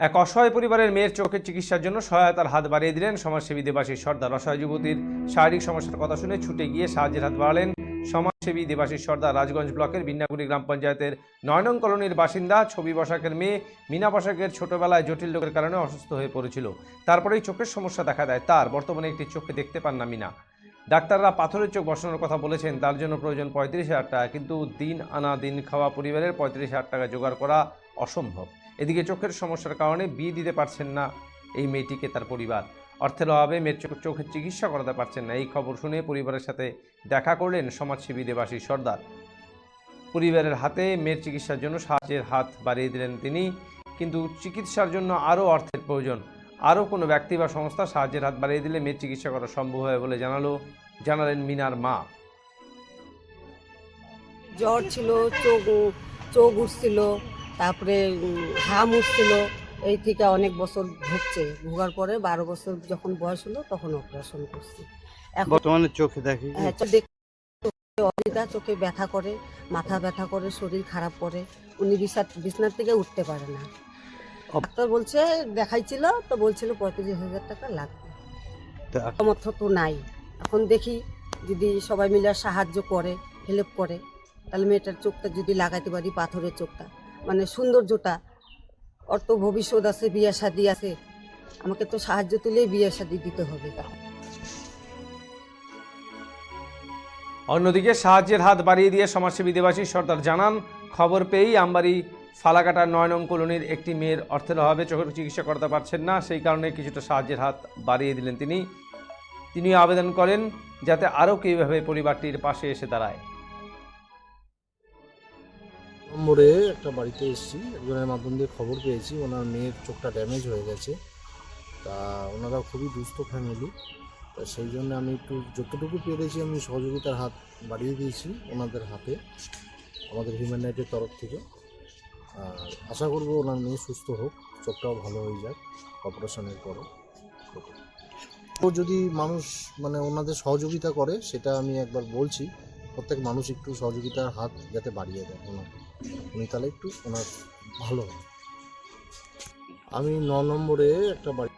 এক অসহায় পরিবারের মেয়ের চোখের চিকিৎসার জন্য সহায়তার হাত বাড়িয়ে দিলেন সমাজসেবী দেবাশিস সর্দার। অসহায় যুবতীর শারীরিক সমস্যার কথা শুনে ছুটে গিয়ে সাহায্যের হাত বাড়ালেন সমাজসেবী দেবাশিস সর্দার। রাজগঞ্জ ব্লকের বিন্নাগুড়ি গ্রাম পঞ্চায়েতের নয়নং কলোনির বাসিন্দা, ছবি বসাকের মেয়ে মিনা বসাকের ছোটবেলায় জটিল রোগের কারণে অসুস্থ হয়ে পড়েছিল। তারপরেই চোখের সমস্যা দেখা দেয়। তার বর্তমানে একটি চোখে দেখতে পান না মিনা। ডাক্তাররা পাথরের চোখ বসানোর কথা বলেছেন। তার জন্য প্রয়োজন পঁয়ত্রিশ হাজার টাকা। কিন্তু দিন আনা দিন খাওয়া পরিবারের পঁয়ত্রিশ হাজার টাকা জোগাড় করা অসম্ভব। এদিকে চোখের সমস্যার কারণে বিয়ে দিতে পারছেন না এই মেয়েটিকে তার পরিবার। অর্থের অভাবে মেয়ের চোখ চোখের চিকিৎসা করাতে পারছেন না। এই খবর শুনে পরিবারের সাথে দেখা করলেন সমাজসেবী দেবাশিস সর্দার। পরিবারের হাতে মেয়ের চিকিৎসার জন্য সাহায্যের হাত বাড়িয়ে দিলেন তিনি। কিন্তু চিকিৎসার জন্য আরও অর্থের প্রয়োজন। আরও কোনো ব্যক্তি বা সংস্থা সাহায্যের হাত বাড়িয়ে দিলে মেয়ের চিকিৎসা করা সম্ভব হয় বলে জানালো জানালেন মিনার মা। জ্বর ছিল, চোখ চোখ উঠছিল। তারপরে হাম উঠছিল। এই থেকে অনেক বছর ভুগছে। ভোগার পরে বারো বছর যখন বয়স হলো তখন অপারেশন করছি। এখন বর্তমানে চোখে দেখি। হ্যাঁ, অসুবিধা চোখে ব্যথা করে মাথা ব্যথা করে শরীর খারাপ করে। উনি বিছার বিছনার থেকে উঠতে পারে না। ডাক্তার বলছে দেখাইছিল তো বলছিল পঁয়ত্রিশ হাজার টাকা লাগবে। সামর্থ্য তো নাই। এখন দেখি যদি সবাই মিলে সাহায্য করে হেল্প করে তাহলে মেয়েটার চোখটা যদি লাগাইতে পারি পাথরের চোখটা। মানে সৌন্দর্যটা। ওর তো ভবিষ্যৎ আছে, বিয়ে শাদি আছে। আমাকে তো সাহায্য তুলেই বিয়ে শাদি দিতে হবে অন্যদিকে সাহায্যের হাত বাড়িয়ে দিয়ে সমাজসেবী দেবাশিস সর্দার জানান, খবর পেয়েই আমবাড়ি ফালাকাটার নয় নং কলোনির একটি মেয়ের অর্থের অভাবে চোখের চিকিৎসা করতে পারছেন না। সেই কারণে কিছুটা সাহায্যের হাত বাড়িয়ে দিলেন তিনি। তিনি আবেদন করেন যাতে আরও কেউ এভাবে পরিবারটির পাশে এসে দাঁড়ায়। নম্বরে একটা বাড়িতে এসেছি। একজনের মাধ্যম দিয়ে খবর পেয়েছি। ওনার মেয়ের চোখটা ড্যামেজ হয়ে গেছে। তা ওনারা খুবই দুস্থ ফ্যামিলি তা সেই জন্য আমি একটু যতটুকু পেরেছি আমি সহযোগিতার হাত বাড়িয়ে দিয়েছি ওনাদের হাতে, আমাদের হিউম্যান রাইটের তরফ থেকে। আর আশা করব ওনার মেয়ে সুস্থ হোক, চোখটাও ভালো হয়ে যাক অপারেশনের পরে। তো যদি মানুষ মানে ওনাদের সহযোগিতা করে, সেটা আমি একবার বলছি। প্রত্যেক মানুষ একটু সহযোগিতার হাত যাতে বাড়িয়ে দেয় ওনার। উনি তাহলে একটু ওনার ভালো হয়। আমি ন নম্বরে একটা বাড়ি